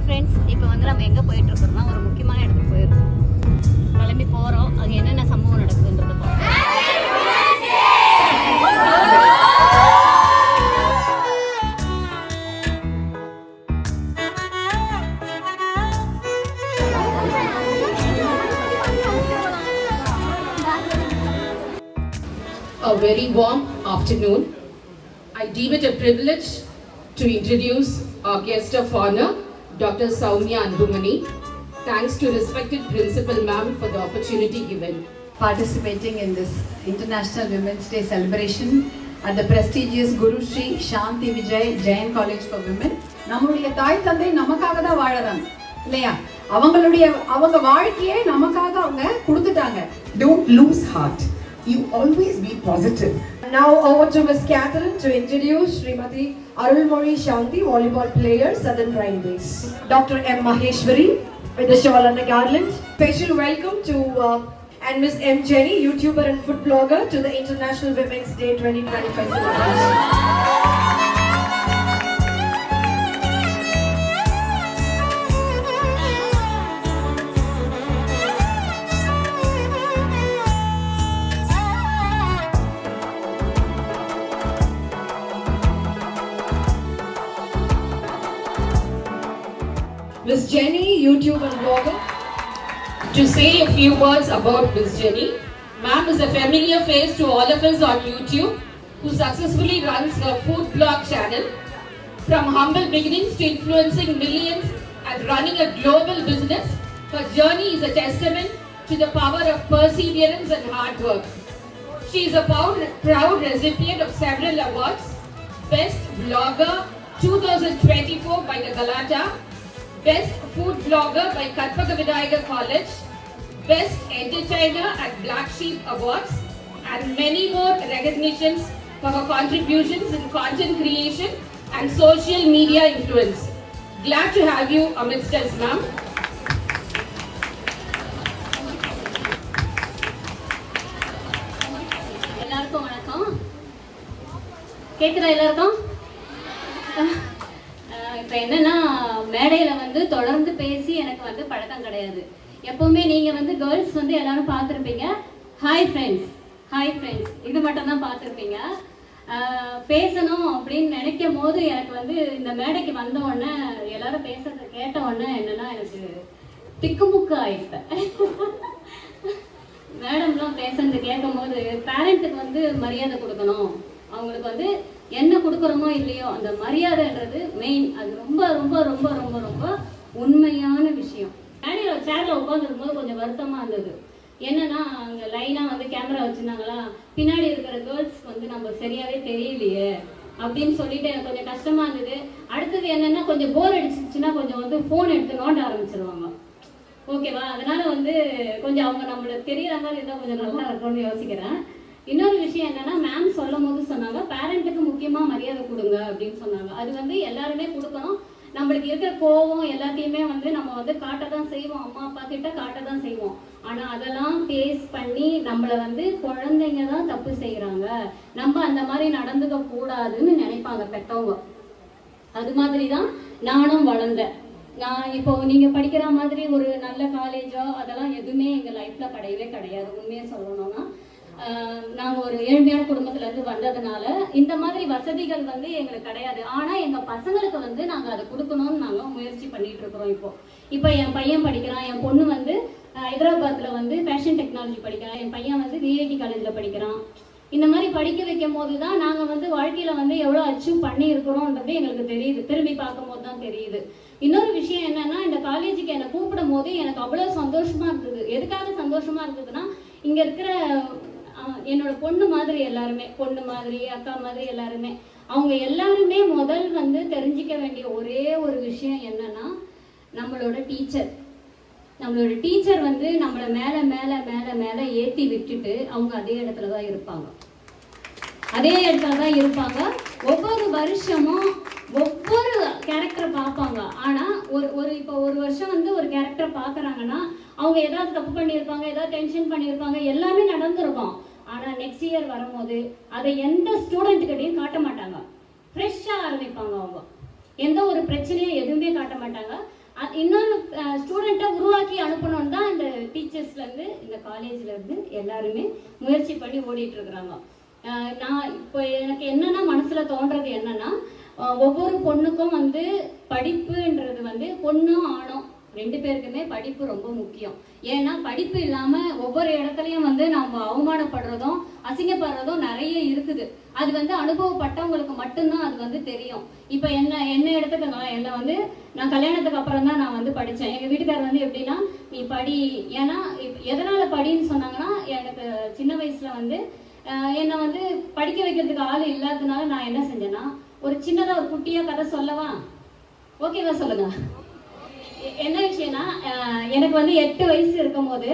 Hi friends இப்போ வந்து நம்ம எங்கே போயிட்டு இருக்கோம்னா ஒரு முக்கியமான இடத்துக்கு போயிருக்கோம். கிளம்பி போகிறோம் அங்கே என்னென்ன சம்பவம் நடக்குதுன்றத பார்ப்போம் A very warm afternoon. I deem it a privilege to introduce our guest of honor, Dr. Soumya Anbumani. Thanks to respected Principal Ma'am for the opportunity given. participating in this International Women's Day celebration at the prestigious Guru Shri Shanti Vijay Jain College for Women. நம்மளுடைய தாய் தந்தை நமக்காக தான் வாழறாங்க இல்லையா அவங்களுடைய அவங்க வாழ்க்கையை நமக்காக அவங்க கொடுத்துட்டாங்க Don't lose heart. You always be Now over to Ms. Catherine to introduce Srimati Arulmori Shanti, volleyball player, Southern Railways. Dr. M. Maheshwari with the shawl and the garland. Special welcome to uh, and Ms. M. Jenny, YouTuber and food blogger to the International Women's Day 2025 celebration. Ms. Jenny, YouTube and blogger. To say a few words about Miss Jenny, ma'am is a familiar face to all of us on YouTube who successfully runs her food blog channel. From humble beginnings to influencing millions and running a global business, her journey is a testament to the power of perseverance and hard work. She is a proud, proud recipient of several awards. Best Blogger 2024 by the Galata, Best Food Blogger by Katpaka Vidayaka College, Best Entertainer at Black Sheep Awards, and many more recognitions for her contributions in content creation and social media influence. Glad to have you amidst us, ma'am. எல்லாருக்கும் வணக்கம் கேக்குதா எல்லாருக்கும் இப்போ என்னன்னா மேடையில் வந்து தொடர்ந்து பேசி எனக்கு வந்து பழக்கம் கிடையாது. எப்பவுமே நீங்கள் வந்து கேர்ள்ஸ் வந்து எல்லாரும் பார்த்துருப்பீங்க. ஹாய் ஃப்ரெண்ட்ஸ் ஹாய் ஃப்ரெண்ட்ஸ் இது மட்டும் தான் பார்த்துருப்பீங்க. பேசணும் அப்படின்னு நினைக்கும் போது எனக்கு வந்து இந்த மேடைக்கு வந்த உடனே எல்லாரும் பேசுறத கேட்ட உடனே என்னன்னா எனக்கு திக்குமுக்கு ஆயிட்டேன் மேடம்லாம் பேசுறது கேட்கும் போது பேரண்ட்டுக்கு வந்து மரியாதை கொடுக்கணும். அவங்களுக்கு வந்து என்ன கொடுக்குறோமோ இல்லையோ அந்த மரியாதைன்றது மெயின் அது ரொம்ப ரொம்ப ரொம்ப ரொம்ப ரொம்ப உண்மையான விஷயம். மேடையில் சேரில் உட்காந்துருக்கும் போது கொஞ்சம் வருத்தமாக இருந்தது. என்னன்னா அங்கே லைனாக வந்து கேமரா வச்சுருந்தாங்களா? பின்னாடி இருக்கிற கேர்ள்ஸ்க்கு வந்து நம்ம சரியாகவே தெரியலையே அப்படின்னு சொல்லிட்டு எனக்கு கொஞ்சம் கஷ்டமா இருந்தது. அடுத்தது என்னன்னா கொஞ்சம் போர் அடிச்சிச்சுன்னா கொஞ்சம் வந்து ஃபோன் எடுத்து நோண்ட ஆரம்பிச்சிருவாங்க. ஓகேவா? அதனால வந்து கொஞ்சம் அவங்க நம்மளுக்கு தெரியற மாதிரி இருந்தால் கொஞ்சம் நல்லா இருக்கும்னு யோசிக்கிறேன். இன்னொரு விஷயம் என்னன்னா மேம் சொல்லும் போது சொன்னாங்க பேரண்ட்டுக்கு முக்கியமா மரியாதை கொடுங்க அப்படின்னு சொன்னாங்க. அது வந்து எல்லாருமே கொடுக்கணும். நம்மளுக்கு இருக்கிற கோவம் எல்லாத்தையுமே வந்து நம்ம வந்து காட்ட தான் செய்வோம். அம்மா அப்பா கிட்ட காட்ட தான் செய்வோம். ஆனா அதெல்லாம் பேஸ் பண்ணி நம்மள வந்து குழந்தைங்க தான் தப்பு செய்யறாங்க நம்ம அந்த மாதிரி நடந்துக்க கூடாதுன்னு நினைப்பாங்க பெற்றவங்க அது மாதிரி தான் நானும் வளர்ந்தேன். நான் இப்போ நீங்க படிக்கிற மாதிரி ஒரு நல்ல காலேஜோ அதெல்லாம் எதுவுமே எங்க லைஃப்ல கிடையவே கிடையாது. உண்மையை சொல்லணும்னா நாங்கள் நாங்க ஒரு ஏழ்மையான குடும்பத்துல இருந்து வந்ததுனால இந்த மாதிரி வசதிகள் வந்து எங்களுக்கு கிடையாது. ஆனா எங்க பசங்களுக்கு வந்து நாங்க அதை கொடுக்கணும்னு நாங்க முயற்சி பண்ணிட்டு இருக்கிறோம் இப்போ. இப்போ என் பையன் படிக்கிறான் என் பொண்ணு வந்து ஹைதராபாத்தில் ஹைதராபாத்ல வந்து ஃபேஷன் டெக்னாலஜி படிக்கிறான் என் பையன் வந்து விஐடி காலேஜ்ல படிக்கிறான். இந்த மாதிரி படிக்க வைக்கும் போது தான் நாங்கள் வந்து வாழ்க்கையில் வந்து எவ்வளோ அச்சீவ் பண்ணி எங்களுக்கு தெரியுது. திரும்பி பார்க்கும்போது தான் தெரியுது. இன்னொரு விஷயம் என்னன்னா இந்த காலேஜுக்கு என்னை கூப்பிடும் போது எனக்கு அவ்வளோ சந்தோஷமா இருந்தது. எதுக்காக சந்தோஷமா இருந்ததுன்னா இங்கே இருக்கிற என்னோட பொண்ணு மாதிரி எல்லாருமே பொண்ணு மாதிரி அக்கா மாதிரி எல்லாருமே அவங்க எல்லாருமே முதல் வந்து தெரிஞ்சிக்க வேண்டிய ஒரே ஒரு விஷயம் என்னன்னா நம்மளோட டீச்சர் நம்மளோட டீச்சர் வந்து நம்மளை மேலே மேலே மேலே மேலே ஏற்றி விட்டுட்டு அவங்க அதே இடத்துல தான் இருப்பாங்க. அதே இடத்துல தான் இருப்பாங்க. ஒவ்வொரு வருஷமும் ஒவ்வொரு கேரக்டரை பார்ப்பாங்க. ஆனால் ஒரு ஒரு இப்போ ஒரு வருஷம் வந்து ஒரு கேரக்டர் பார்க்குறாங்கன்னா அவங்க ஏதாவது தப்பு பண்ணியிருப்பாங்க ஏதாவது டென்ஷன் பண்ணியிருப்பாங்க எல்லாமே நடந்திருக்கும். ஆனால் நெக்ஸ்ட் இயர் வரும்போது அதை எந்த ஸ்டூடெண்ட்டுக்கிட்டையும் காட்ட மாட்டாங்க. ஃப்ரெஷ்ஷாக ஆரம்பிப்பாங்க அவங்க. எந்த ஒரு பிரச்சனையும் எதுவுமே காட்ட மாட்டாங்க. இன்னொரு ஸ்டூடெண்ட்டை உருவாக்கி அனுப்பணும்னு தான் இந்த டீச்சர்ஸ்லேருந்து இந்த காலேஜ்லேருந்து எல்லாருமே முயற்சி பண்ணி ஓடிட்டுருக்குறாங்க நான் இப்போ எனக்கு என்னன்னா மனசில் தோன்றது என்னன்னா ஒவ்வொரு பொண்ணுக்கும் வந்து படிப்புன்றது வந்து பொண்ணும் ஆணும். ரெண்டு பேருக்குமே படிப்பு ரொம்ப முக்கியம். ஏன்னா படிப்பு இல்லாம ஒவ்வொரு இடத்துலயும் வந்து நம்ம அவமானப்படுறதும் அசிங்கப்படுறதும் நிறைய இருக்குது. அது வந்து அனுபவப்பட்டவங்களுக்கு மட்டும்தான் அது வந்து தெரியும். இப்போ என்ன என்ன எடுத்துக்கலாம் என்ன வந்து நான் கல்யாணத்துக்கு அப்புறம் தான் நான் வந்து படித்தேன் எங்கள் வீட்டுக்காரர் வந்து எப்படின்னா நீ படி. ஏன்னா எதனால படின்னு சொன்னாங்கன்னா எனக்கு சின்ன வயசுல வந்து என்னை வந்து படிக்க வைக்கிறதுக்கு ஆள் இல்லாததுனால நான் என்ன செஞ்சேன்னா ஒரு சின்னதா ஒரு குட்டியா கதை சொல்லவா? ஓகேவா சொல்லுங்க? என்ன விஷயம்னா எனக்கு வந்து எட்டு வயசு இருக்கும்போது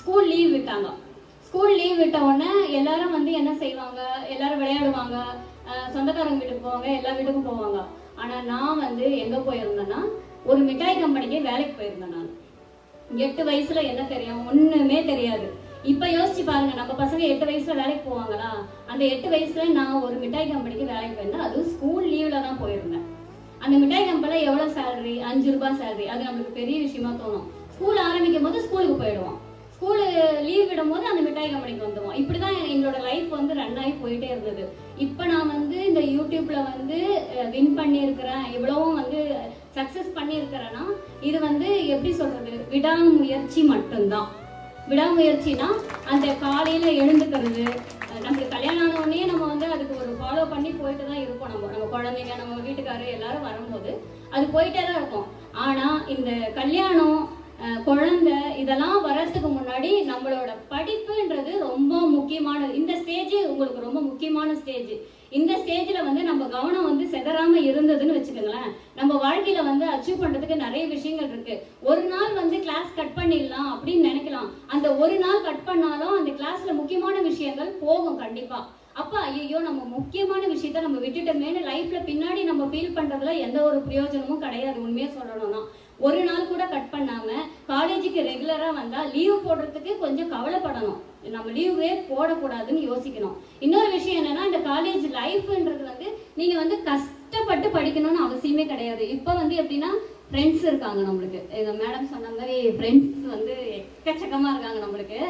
ஸ்கூல் லீவ் விட்டாங்க. ஸ்கூல் லீவ் விட்ட உடனே எல்லாரும் வந்து என்ன செய்வாங்க? எல்லாரும் விளையாடுவாங்க. சொந்தக்காரங்க வீட்டுக்கு போவாங்க எல்லா வீட்டுக்கும் போவாங்க. ஆனா நான் வந்து எங்க போயிருந்தேன்னா ஒரு மிட்டாய் கம்பெனிக்கு வேலைக்கு போயிருந்தேன் நான். எட்டு வயசுல என்ன தெரியும்? ஒண்ணுமே தெரியாது. இப்ப யோசிச்சு பாருங்க நம்ம பசங்க எட்டு வயசுல வேலைக்கு போவாங்களா? அந்த எட்டு வயசுல நான் ஒரு மிட்டாய் கம்பெனிக்கு வேலைக்கு போயிருந்தேன். அதுவும் ஸ்கூல் லீவ்ல தான் போயிருந்தேன். அந்த மிட்டாய் கம்பெனில எவ்வளவு சேலரி அஞ்சு ரூபாய் சேலரி அது நம்மளுக்கு பெரிய விஷயமா தோணும். ஸ்கூல் ஆரம்பிக்கும் போது ஸ்கூலுக்கு போயிடுவோம். ஸ்கூல் லீவ் விடும் போது அந்த மிட்டாய் கம்பெனிக்கு வந்துடுவோம் இப்படிதான் எங்களோட லைஃப் வந்து ரன் ஆகி போயிட்டே இருந்தது. இப்போ நான் வந்து இந்த யூடியூப்ல வந்து வின் பண்ணியிருக்கிறேன். இவ்வளவும் வந்து சக்சஸ் பண்ணியிருக்கிறேன்னா இது வந்து எப்படி சொல்றது? விடாமுயற்சி மட்டும்தான். விடாமுயற்சினா அந்த காலையில எழுந்துக்கிறது அஹ் நம்மளுக்கு கல்யாணம் ஆனவுடனே நம்ம வந்து அதுக்கு ஒரு ஃபாலோ பண்ணி போயிட்டு தான் இருப்போம் நம்ம. நம்ம குழந்தைங்க நம்ம வீட்டுக்காரர் எல்லாரும் வரும்போது அது போயிட்டே தான் இருக்கும். ஆனா இந்த கல்யாணம் குழந்தை இதெல்லாம் வர்றதுக்கு முன்னாடி நம்மளோட படிப்புன்றது ரொம்ப முக்கியமானது. இந்த ஸ்டேஜ் உங்களுக்கு ரொம்ப முக்கியமான ஸ்டேஜ் இந்த ஸ்டேஜ்ல வந்து நம்ம கவனம் வந்து செதறாம இருந்ததுன்னு வச்சுக்கோங்களேன். நம்ம வாழ்க்கையில வந்து அச்சீவ் பண்றதுக்கு நிறைய விஷயங்கள் இருக்கு. ஒரு நாள் வந்து கிளாஸ் கட் பண்ணிடலாம் அப்படின்னு நினைக்கலாம். அந்த ஒரு நாள் கட் பண்ணாலும் அந்த கிளாஸ்ல முக்கியமான விஷயங்கள் போகும் கண்டிப்பா. அப்ப ஐயோ நம்ம முக்கியமான விஷயத்த நம்ம விட்டுட்டோமேனு லைஃப்ல பின்னாடி நம்ம ஃபீல் பண்றதுல எந்த ஒரு பிரயோஜனமும் கிடையாது உண்மையா சொல்லணும்னா. ஒரு நாள் கூட கட் பண்ணாம காலேஜுக்கு ரெகுலரா வந்தா லீவ் போடுறதுக்கு கொஞ்சம் கவலைப்படணும். நம்ம லீவே போடக்கூடாதுன்னு யோசிக்கணும். இன்னொரு விஷயம் என்னன்னா இந்த காலேஜ் லைஃப்ன்றது வந்து நீங்க வந்து கஷ்டப்பட்டு படிக்கணும்னு அவசியமே கிடையாது. இப்போ வந்து எப்படின்னா ஃப்ரெண்ட்ஸ் இருக்காங்க நம்மளுக்கு. எங்க மேடம் சொன்ன மாதிரி ஃப்ரெண்ட்ஸ் வந்து எக்கச்சக்கமா இருக்காங்க நம்மளுக்கு.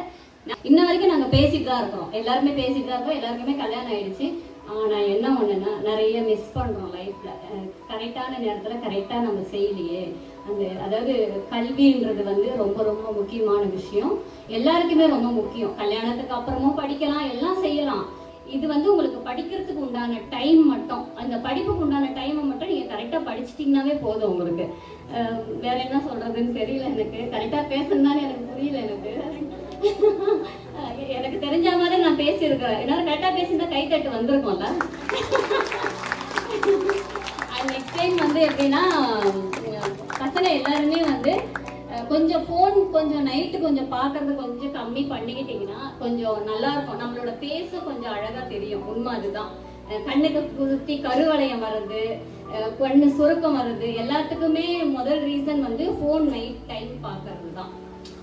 இன்ன வரைக்கும் நாங்க பேசிட்டு தான் இருக்கிறோம் எல்லாருமே பேசிட்டு தான் இருக்கோம். எல்லாருக்குமே கல்யாணம் ஆயிடுச்சு. ஆனா என்ன ஒண்ணுன்னா நிறைய மிஸ் பண்றோம் லைஃப்ல கரெக்டான நேரத்துல கரெக்டா நம்ம செய்யலையே. அந்த அதாவது கல்வின்றது வந்து ரொம்ப ரொம்ப முக்கியமான விஷயம். எல்லாருக்குமே ரொம்ப முக்கியம். கல்யாணத்துக்கு அப்புறமும் படிக்கலாம் எல்லாம் செய்யலாம். இது வந்து உங்களுக்கு படிக்கிறதுக்கு உண்டான டைம் மட்டும். அந்த படிப்புக்கு உண்டான டைமை மட்டும் நீங்க கரெக்டா படிச்சிட்டிங்கனாவே போதும் உங்களுக்கு. வேற என்ன சொல்றதுன்னு தெரியல எனக்கு. கரெக்டா பேசணும்னாலும் எனக்கு புரியல எனக்கு. எனக்கு தெரிஞ்ச மாதிரி நான் பேசியிருக்கிறேன். என்னால் கரெக்டாக பேசியிருந்தா கை தட்டு வந்திருக்கும்ல. நெக்ஸ்ட் டைம் வந்து எப்படின்னா பசங்க எல்லாருமே வந்து கொஞ்சம் ஃபோன் கொஞ்சம் நைட்டு கொஞ்சம் பார்க்கறது கொஞ்சம் கம்மி பண்ணிக்கிட்டீங்கன்னா கொஞ்சம் நல்லா இருக்கும். நம்மளோட ஃபேஸும் கொஞ்சம் அழகாக தெரியும். உண்மை அதுதான். கண்ணுக்கு குத்தி கருவளையம் வர்றது கண்ணு சுருக்கம் வர்றது எல்லாத்துக்குமே முதல் ரீசன் வந்து ஃபோன் நைட் டைம் பார்க்கறது தான்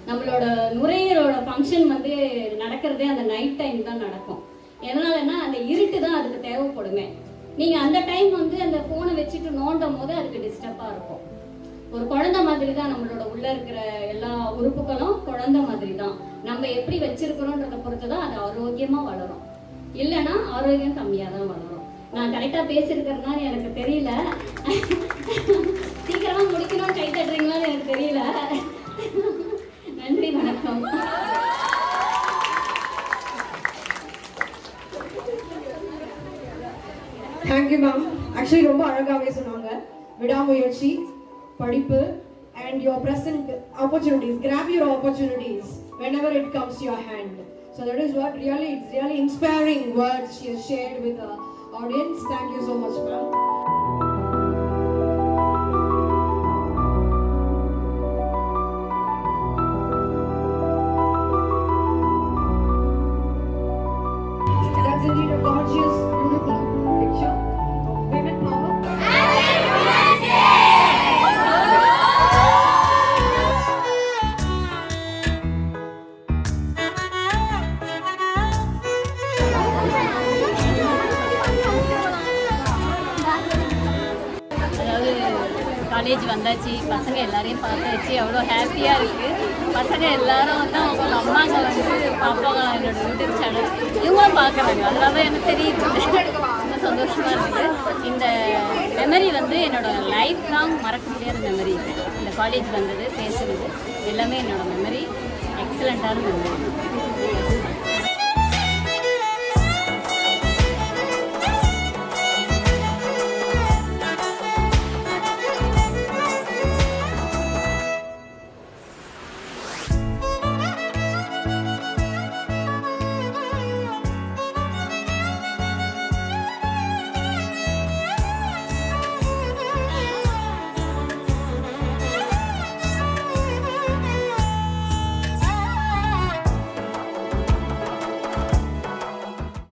நம்மளோட நுரையீரலோட ஃபங்க்ஷன் வந்து நடக்கிறதே அந்த நைட் டைம் தான் நடக்கும். எதனாலன்னா அந்த இருட்டு தான் அதுக்கு தேவைப்படுமே. நீங்க அந்த டைம் வந்து அந்த போனை வச்சுட்டு நோண்டும் போது அதுக்கு டிஸ்டர்பா இருக்கும். ஒரு குழந்தை மாதிரி தான் நம்மளோட உள்ள இருக்கிற எல்லா உறுப்புகளும் குழந்தை மாதிரி தான். நம்ம எப்படி வச்சிருக்கிறோன்றத பொறுத்து தான் அது ஆரோக்கியமா வளரும். இல்லைன்னா ஆரோக்கியம் கம்மியா தான் வளரும். நான் கரெக்டா பேசியிருக்கிறதுனால எனக்கு தெரியல. சீக்கிரமா முடிக்கணும்னு கை தட்டுறீங்களான்னு எனக்கு தெரியல. நன்றி வணக்கம் தேங்க்யூ மேம் ஆக்சுவலி ரொம்ப அழகாவே சொன்னாங்க விடாமுயற்சி படிப்பு and your present opportunities grab your opportunities whenever it comes to your hand so that is what really it's really inspiring words she has shared with the audience thank you so much ma'am college வந்தாச்சு பசங்க எல்லாரையும் பார்த்தாச்சு. அவ்வளோ ஹாப்பியாக இருக்குது பசங்க எல்லாரும் வந்து அவங்க அம்மாங்க வந்து பாப்பாங்க என்னோட யூடியூப் சேனல் இவங்களும் பார்க்குறாங்க. அதனால தான் எனக்கு தெரியுது. ரொம்ப சந்தோஷமாக இருக்குது இந்த மெமரி வந்து என்னோட லைஃப் லாங் மறக்க முடியாத மெமரி இந்த காலேஜ் வந்தது பேசுறது எல்லாமே என்னோட மெமரி எக்ஸலண்ட்டான மெமரி